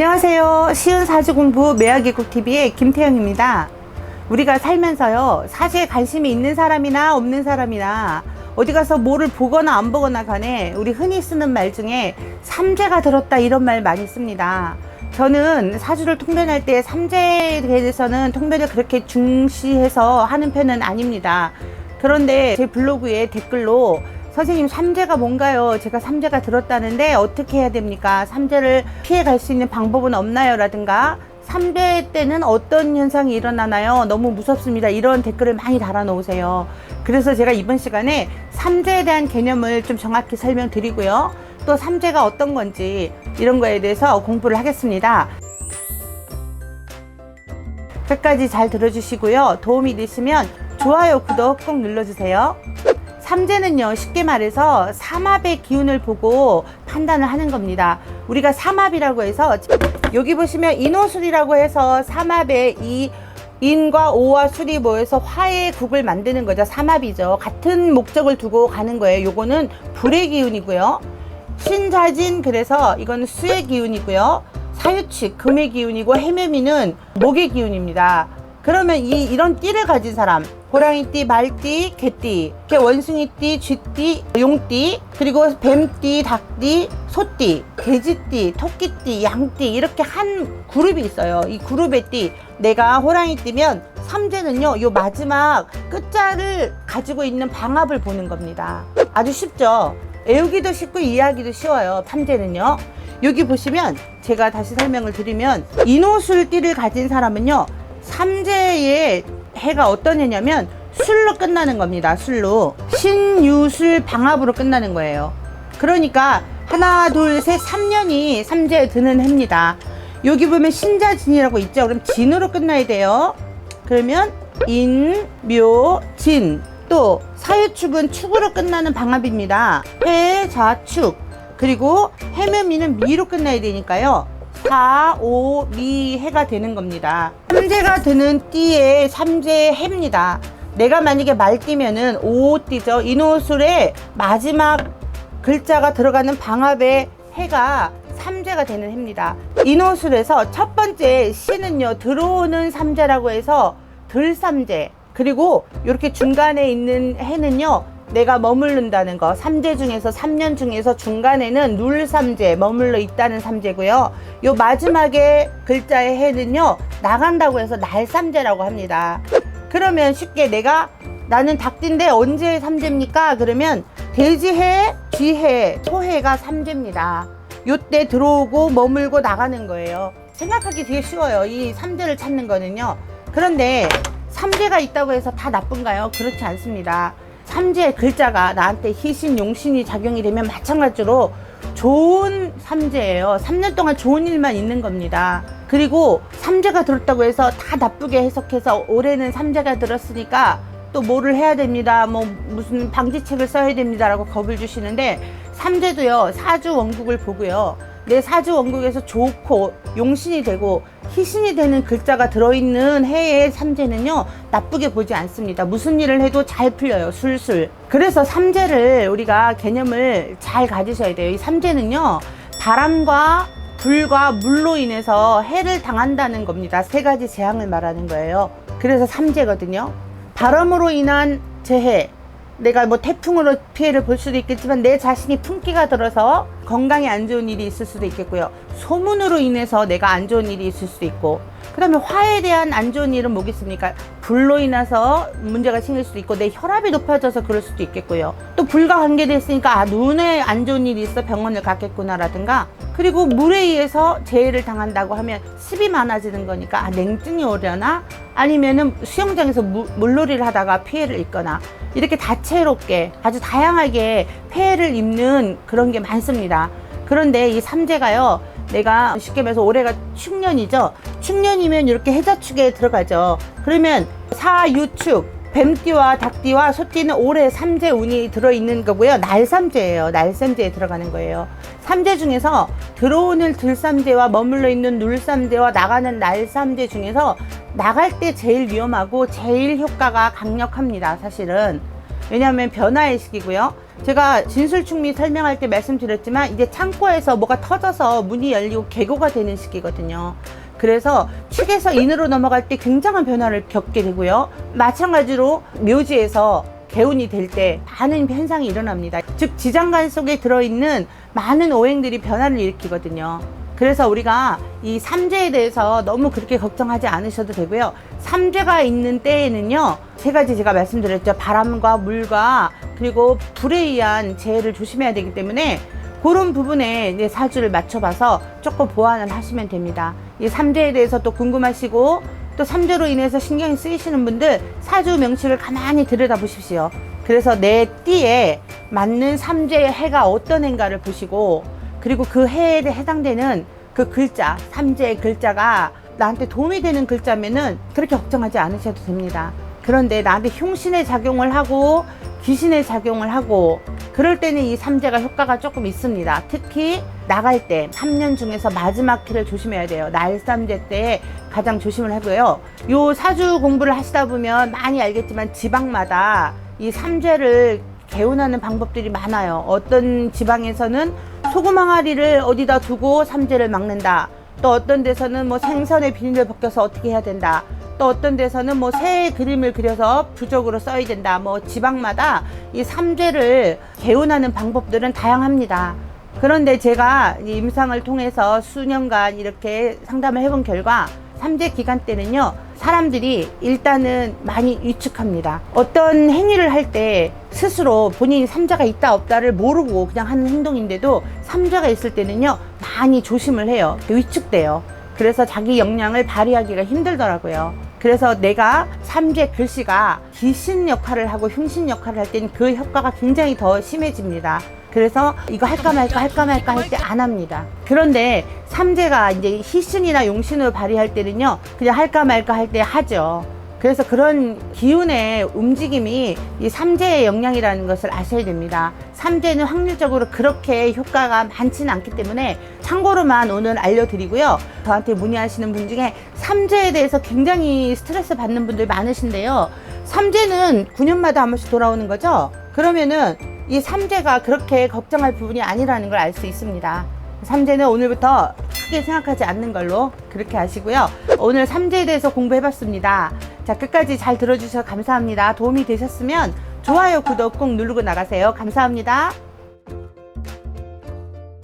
안녕하세요. 시은 사주 공부 매화계국 TV의 김태영입니다. 우리가 살면서요, 사주에 관심이 있는 사람이나 없는 사람이나 어디 가서 뭐를 보거나 안 보거나 간에 우리 흔히 쓰는 말 중에 삼재가 들었다 이런 말 많이 씁니다. 저는 사주를 통변할 때 삼재에 대해서는 통변을 그렇게 중시해서 하는 편은 아닙니다. 그런데 제 블로그에 댓글로 선생님 삼재가 뭔가요? 제가 삼재가 들었다는데 어떻게 해야 됩니까? 삼재를 피해 갈 수 있는 방법은 없나요? 라든가 삼재 때는 어떤 현상이 일어나나요? 너무 무섭습니다. 이런 댓글을 많이 달아 놓으세요. 그래서 제가 이번 시간에 삼재에 대한 개념을 좀 정확히 설명드리고요. 또 삼재가 어떤 건지 이런 거에 대해서 공부를 하겠습니다. 끝까지 잘 들어주시고요. 도움이 되시면 좋아요, 구독 꼭 눌러주세요. 삼재는요, 쉽게 말해서 삼합의 기운을 보고 판단을 하는 겁니다. 우리가 삼합이라고 해서, 여기 보시면 인호술이라고 해서 삼합의 이 인과 오와 술이 모여서 화의 국을 만드는 거죠. 삼합이죠. 같은 목적을 두고 가는 거예요. 요거는 불의 기운이고요. 신자진, 그래서 이건 수의 기운이고요. 사유축, 금의 기운이고, 해묘미는 목의 기운입니다. 그러면 이, 이런 띠를 가진 사람, 호랑이띠, 말띠, 개띠, 원숭이띠, 쥐띠, 용띠, 그리고 뱀띠, 닭띠, 소띠, 돼지띠, 토끼띠, 양띠 이렇게 한 그룹이 있어요. 이 그룹의 띠, 내가 호랑이띠면 삼재는요, 요 마지막 끝자를 가지고 있는 방합을 보는 겁니다. 아주 쉽죠? 외우기도 쉽고 이해하기도 쉬워요. 삼재는요. 여기 보시면 제가 다시 설명을 드리면 인호술띠를 가진 사람은요, 삼재의 해가 어떤 해냐면 술로 끝나는 겁니다. 술로. 신유술 방합으로 끝나는 거예요. 그러니까 하나, 둘, 셋, 3년이 삼재에 드는 해입니다. 여기 보면 신자진이라고 있죠. 그럼 진으로 끝나야 돼요. 그러면 인, 묘, 진. 또 사유축은 축으로 끝나는 방합입니다. 해, 자, 축. 그리고 해묘미는 미로 끝나야 되니까요. 4, 5, 미 해가 되는 겁니다. 삼재가 드는 띠의 삼재 해입니다. 내가 만약에 말띠면은 5 띠죠. 인호술의 마지막 글자가 들어가는 방합의 해가 삼재가 되는 해입니다. 인호술에서 첫 번째 시는요, 들어오는 삼재라고 해서 들삼재. 그리고 이렇게 중간에 있는 해는요, 내가 머무른다는 거. 삼재 중에서 3년 중에서 중간에는 눌 삼재 머물러 있다는 삼재고요. 요 마지막에 글자의 해는요. 나간다고 해서 날 삼재라고 합니다. 그러면 쉽게 내가 나는 닭띠인데 언제 삼재입니까? 그러면 돼지해, 쥐해, 소해가 삼재입니다. 요때 들어오고 머물고 나가는 거예요. 생각하기 되게 쉬워요. 이 삼재를 찾는 거는요. 그런데 삼재가 있다고 해서 다 나쁜가요? 그렇지 않습니다. 삼재 글자가 나한테 희신, 용신이 작용이 되면 마찬가지로 좋은 삼재예요. 3년 동안 좋은 일만 있는 겁니다. 그리고 삼재가 들었다고 해서 다 나쁘게 해석해서 올해는 삼재가 들었으니까 또 뭐를 해야 됩니다. 뭐 무슨 방지책을 써야 됩니다라고 겁을 주시는데 삼재도요. 사주 원국을 보고요. 내 사주 원국에서 좋고 용신이 되고 희신이 되는 글자가 들어있는 해의 삼재는요 나쁘게 보지 않습니다. 무슨 일을 해도 잘 풀려요 술술. 그래서 삼재를 우리가 개념을 잘 가지셔야 돼요. 이 삼재는요 바람과 불과 물로 인해서 해를 당한다는 겁니다. 세 가지 재앙을 말하는 거예요. 그래서 삼재거든요. 바람으로 인한 재해 내가 뭐 태풍으로 피해를 볼 수도 있겠지만 내 자신이 풍기가 들어서 건강에 안 좋은 일이 있을 수도 있겠고요. 소문으로 인해서 내가 안 좋은 일이 있을 수도 있고 그 다음에 화에 대한 안 좋은 일은 뭐겠습니까? 불로 인해서 문제가 생길 수도 있고 내 혈압이 높아져서 그럴 수도 있겠고요. 또 불과 관계됐으니까 아 눈에 안 좋은 일이 있어 병원을 갔겠구나라든가 그리고 물에 의해서 재해를 당한다고 하면 습이 많아지는 거니까 아 냉증이 오려나 아니면은 수영장에서 물, 물놀이를 하다가 피해를 입거나 이렇게 다채롭게 아주 다양하게 폐해를 입는 그런 게 많습니다. 그런데 이 삼재가요, 내가 쉽게 말해서 올해가 축년이죠. 축년이면 이렇게 해자축에 들어가죠. 그러면 사유축, 뱀띠와 닭띠와 소띠는 올해 삼재 운이 들어있는 거고요. 날삼재예요. 날삼재에 들어가는 거예요. 삼재 중에서 들어오는 들삼재와 머물러 있는 눌삼재와 나가는 날삼재 중에서 나갈 때 제일 위험하고 제일 효과가 강력합니다. 사실은. 왜냐하면 변화의 시기고요. 제가 진술충미 설명할 때 말씀드렸지만 이제 창고에서 뭐가 터져서 문이 열리고 개고가 되는 시기거든요. 그래서 축에서 인으로 넘어갈 때 굉장한 변화를 겪게 되고요. 마찬가지로 묘지에서 개운이 될 때 많은 현상이 일어납니다. 즉 지장간 속에 들어있는 많은 오행들이 변화를 일으키거든요. 그래서 우리가 이 삼재에 대해서 너무 그렇게 걱정하지 않으셔도 되고요. 삼재가 있는 때에는요, 세 가지 제가 말씀드렸죠. 바람과 물과 그리고 불에 의한 재해를 조심해야 되기 때문에 그런 부분에 이제 사주를 맞춰봐서 조금 보완을 하시면 됩니다. 이 삼재에 대해서 또 궁금하시고 또 삼재로 인해서 신경이 쓰이시는 분들 사주 명칭을 가만히 들여다 보십시오. 그래서 내 띠에 맞는 삼재의 해가 어떤 해인가를 보시고 그리고 그 해에 해당되는 그 글자, 삼재의 글자가 나한테 도움이 되는 글자면은 그렇게 걱정하지 않으셔도 됩니다. 그런데 나한테 흉신의 작용을 하고 귀신의 작용을 하고 그럴 때는 이 삼재가 효과가 조금 있습니다. 특히 나갈 때 3년 중에서 마지막 키를 조심해야 돼요. 날삼재 때 가장 조심을 하고요. 요 사주 공부를 하시다 보면 많이 알겠지만 지방마다 이 삼재를 개운하는 방법들이 많아요. 어떤 지방에서는 소금 항아리를 어디다 두고 삼재를 막는다. 또 어떤 데서는 뭐 생선의 비닐을 벗겨서 어떻게 해야 된다. 또 어떤 데서는 뭐새 그림을 그려서 부적으로 써야 된다. 뭐 지방마다 이 삼재를 개운하는 방법들은 다양합니다. 그런데 제가 이 임상을 통해서 수년간 이렇게 상담을 해본 결과 삼재 기간 때는요 사람들이 일단은 많이 위축합니다. 어떤 행위를 할 때 스스로 본인이 삼자가 있다 없다를 모르고 그냥 하는 행동인데도 삼자가 있을 때는요 많이 조심을 해요. 위축돼요. 그래서 자기 역량을 발휘하기가 힘들더라고요. 그래서 내가 삼재 글씨가 귀신 역할을 하고 흉신 역할을 할 때는 그 효과가 굉장히 더 심해집니다 그래서 이거 할까 말까 할까 말까 할 때 안 합니다. 그런데 삼재가 이제 희신이나 용신을 발휘할 때는요, 그냥 할까 말까 할 때 하죠. 그래서 그런 기운의 움직임이 이 삼재의 영향이라는 것을 아셔야 됩니다. 삼재는 확률적으로 그렇게 효과가 많지는 않기 때문에 참고로만 오늘 알려드리고요. 저한테 문의하시는 분 중에 삼재에 대해서 굉장히 스트레스 받는 분들 많으신데요. 삼재는 9년마다 한 번씩 돌아오는 거죠. 그러면은 이 삼재가 그렇게 걱정할 부분이 아니라는 걸 알 수 있습니다. 삼재는 오늘부터 크게 생각하지 않는 걸로 그렇게 하시고요. 오늘 삼재에 대해서 공부해봤습니다. 자, 끝까지 잘 들어주셔서 감사합니다. 도움이 되셨으면 좋아요, 구독 꼭 누르고 나가세요. 감사합니다.